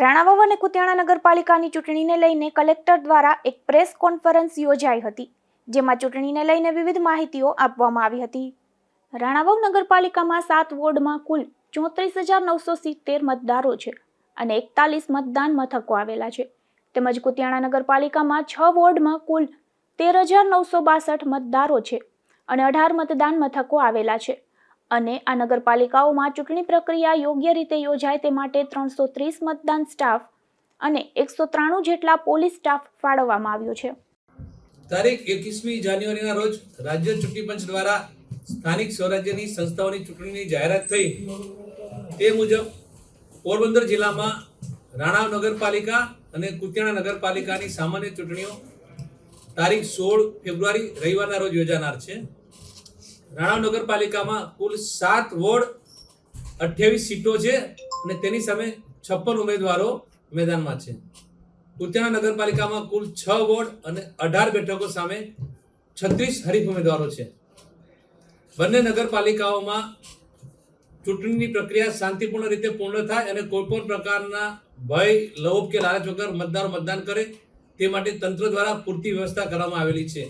રાણાવાવ અને કુતિયાણા નગરપાલિકાની ચૂંટણીને લઈને કલેક્ટર દ્વારા એક પ્રેસ કોન્ફરન્સ યોજાઈ હતી, જેમાં ચૂંટણીને લઈને વિવિધ માહિતીઓ આપવામાં આવી હતી. રાણાવાવ નગરપાલિકામાં સાત વોર્ડમાં કુલ ચોત્રીસ હજાર નવસો સિત્તેર મતદારો છે અને એકતાલીસ મતદાન મથકો આવેલા છે. તેમજ કુતિયાણા નગરપાલિકામાં છ વોર્ડમાં કુલ તેર હજાર નવસો બાસઠ મતદારો છે અને અઢાર મતદાન મથકો આવેલા છે. અને આ નગરપાલિકાઓમાં ચૂંટણી પ્રક્રિયા યોગ્ય રીતે યોજાય તે માટે ત્રણસો ત્રીસ મતદાન સ્ટાફ અને એકસો ત્રાણું જેટલા પોલીસ સ્ટાફ ફાળવવામાં આવ્યો છે. તારીખ એકવીસમી જાન્યુઆરીના રોજ રાજ્ય ચૂંટણી પંચ દ્વારા સ્થાનિક સ્વરાજ્યની સંસ્થાઓની ચૂંટણીની જાહેરાત થઈ. તે મુજબ પોરબંદર જિલ્લામાં રાણાવ નગરપાલિકા અને કુતિયાણા નગરપાલિકાની સામાન્ય ચૂંટણીઓ તારીખ સોળ ફેબ્રુઆરી રવિવારના રોજ યોજાનાર છે. રાણાવ નગરપાલિકામાં કુલ સાત વોર્ડ અઠ્યાવીસ સીટો છે અને તેની સામે છપ્પન ઉમેદવારો મેદાનમાં છે. ઉત્તરા નગરપાલિકામાં કુલ છ વોર્ડ અને અઢાર બેઠકો સામે છત્રીસ હરીફ ઉમેદવારો છે. બંને નગરપાલિકાઓમાં ચૂંટણીની પ્રક્રિયા શાંતિપૂર્ણ રીતે પૂર્ણ થાય અને કોઈ પણ પ્રકારના ભય, લોભ કે લાલચ વગર મતદારો મતદાન કરે તે માટે તંત્ર દ્વારા પૂરતી વ્યવસ્થા કરવામાં આવેલી છે.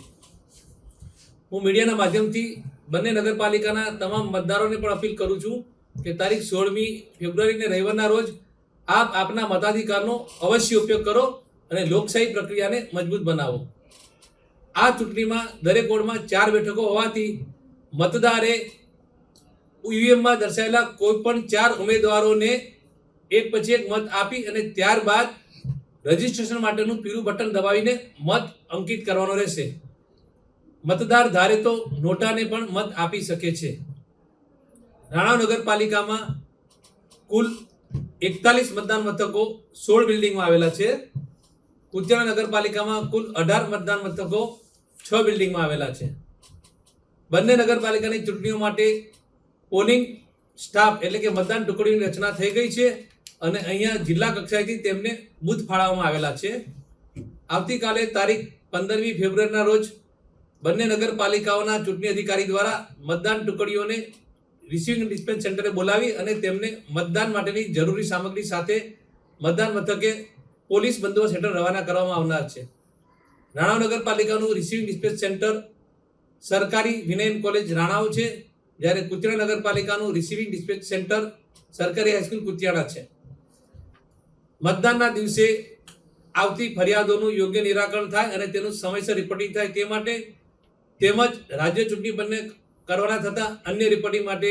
હું મીડિયાના માધ્યમથી બંને નગરપાલિકાના તમામ મતદારોને પણ અપીલ કરું છું કે તારીખ સોળમી ફેબ્રુઆરીને રવિવારના રોજ આપ આપના મતાધિકારનો અવશ્ય ઉપયોગ કરો અને લોકશાહી પ્રક્રિયાને મજબૂત બનાવો. આ ચૂંટણીમાં દરેક વોર્ડમાં ચાર બેઠકો હોવાથી મતદારે ઈવીએમમાં દર્શાયેલા કોઈ પણ ચાર ઉમેદવારોને એક પછી એક મત આપી અને ત્યારબાદ રજીસ્ટ્રેશન માટેનું પીળું બટન દબાવીને મત અંકિત કરવાનો રહેશે. મતદાર ધારે તો નોટાને પણ મત આપી શકે છે. રાણા નગરપાલિકામાં કુલ એકતાલીસ મતદાન મથકો સોળ બિલ્ડિંગમાં આવેલા છે. કુતિયાણા નગરપાલિકામાં કુલ અઢાર મતદાન મથકો છ બિલ્ડિંગમાં આવેલા છે. બંને નગરપાલિકાની ચૂંટણીઓ માટે પોલિંગ સ્ટાફ એટલે કે મતદાન ટુકડીની રચના થઈ ગઈ છે અને અહીંયા જિલ્લા કક્ષાએથી તેમને બૂથ ફાળવવામાં આવેલા છે. આવતીકાલે તારીખ પંદરમી ફેબ્રુઆરીના રોજ બંને નગરપાલિકાઓના ચૂંટણી અધિકારી દ્વારા મતદાન ટુકડીઓને રિસીવિંગ ડિસ્પેન્સ સેન્ટરે બોલાવી અને તેમને મતદાન માટેની જરૂરી સામગ્રી સાથે મતદાન મથકે પોલીસ બંદોબસ્ત હેઠળ રવાના કરવામાં આવનાર છે. રાણાવ નગરપાલિકાનું રિસીવિંગ ડિસ્પેન્સ સેન્ટર સરકારી વિનયન કોલેજ રાણાવ છે, જ્યારે કુતિયાણા નગરપાલિકાનું રિસીવિંગ ડિસ્પેચ સેન્ટર સરકારી હાઈસ્કૂલ કુતિયાણા છે. મતદાનના દિવસે આવતી ફરિયાદોનું યોગ્ય નિરાકરણ થાય અને તેનું સમયસર રિપોર્ટિંગ થાય તે માટે તેમજ રાજ્ય ચૂંટણી બંને કરવાના થતા અન્ય રિપોર્ટિંગ માટે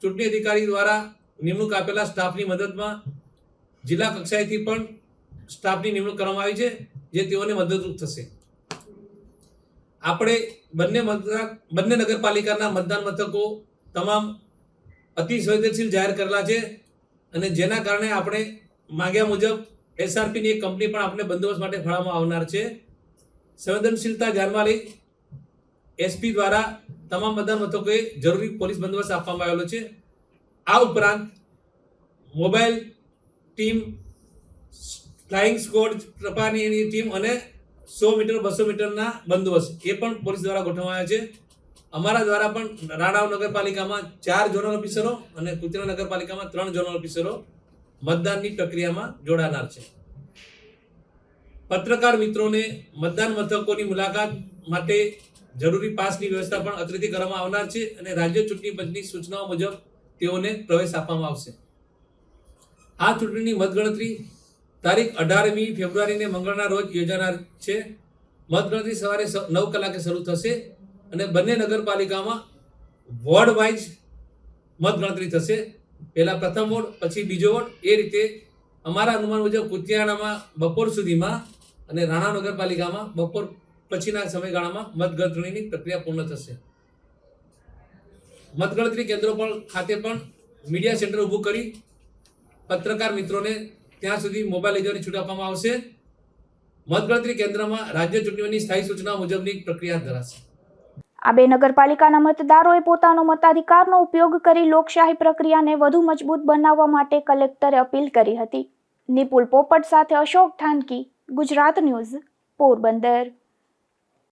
ચૂંટણી અધિકારી દ્વારા નિમણૂક આપેલા સ્ટાફની મદદમાં જિલ્લા કક્ષાએથી પણ સ્ટાફની નિમણૂક કરવામાં આવી છે, જે તેઓને મદદરૂપ થશે. આપણે બંને મતદાન બંને નગરપાલિકાના મતદાન મથકો તમામ અતિ સંવેદનશીલ જાહેર કરેલા છે અને જેના કારણે આપણે માંગ્યા મુજબ એસઆરપીની એક કંપની પણ આપણે બંદોબસ્ત માટે ફાળવવામાં આવનાર છે. સંવેદનશીલતા ધ્યાનમાં લઈ એસપી દ્વારા તમામ મતદાન મથકોએ જરૂરી પોલીસ બંદોબસ્ત આપવામાં આવેલો છે. આ ઉપરાંત મોબાઈલ ટીમ, ફ્લાઇંગ સ્કોડ પ્રકારની ટીમ અને સો મીટર, બસો મીટરના બંદોબસ્ત એ પણ પોલીસ દ્વારા ગોઠવવામાં છે. અમારા દ્વારા પણ રાણાવ નગરપાલિકામાં ચાર ઝોનલ ઓફિસરો અને કુતરા નગરપાલિકામાં ત્રણ ઝોનલ ઓફિસરો મતદાનની પ્રક્રિયામાં જોડાનાર છે. પત્રકાર મિત્રોને મતદાન મથકોની મુલાકાત માટે જરૂરી પાસની વ્યવસ્થા પણ અત્રેથી કરવામાં આવનાર છે અને રાજ્ય ચૂંટણી પંચની સૂચનાઓ મુજબ તેઓને પ્રવેશ આપવામાં આવશે. આ ચૂંટણીની મતગણતરી તારીખ અઢારમી ફેબ્રુઆરીને મંગળના રોજ યોજાનાર છે. મતગણતરી સવારે નવ કલાકે શરૂ થશે અને બંને નગરપાલિકામાં વોર્ડ વાઇઝ મતગણતરી થશે. પહેલાં પ્રથમ વોર્ડ, પછી બીજો વોર્ડ. એ રીતે અમારા અનુમાન મુજબ કુતિયાણામાં બપોર સુધીમાં અને રાણા નગરપાલિકામાં બપોર પછીના સમયગાળામાં મતગણતરીની પ્રક્રિયા પૂર્ણ થશે. મતગણતરી કેન્દ્રો પણ ખાતે પણ મીડિયા સેન્ટર ઊભું કરી પત્રકાર મિત્રોને ત્યાં સુધી મોબાઈલ લઈ જવાની છૂટ આપવામાં આવશે. મતગણતરી કેન્દ્રમાં રાજ્ય ચૂંટણીઓની સ્થાયી સૂચના મુજબની પ્રક્રિયા ધરાશે. આ બે નગરપાલિકાના મતદારોએ પોતાનો મતાધિકારનો ઉપયોગ કરી લોકશાહી પ્રક્રિયાને વધુ મજબૂત બનાવવા માટે કલેક્ટરે અપીલ કરી હતી. નિપુલ પોપટ સાથે અશોક થાનકી ગુજરાત ન્યૂઝ, પોરબંદર.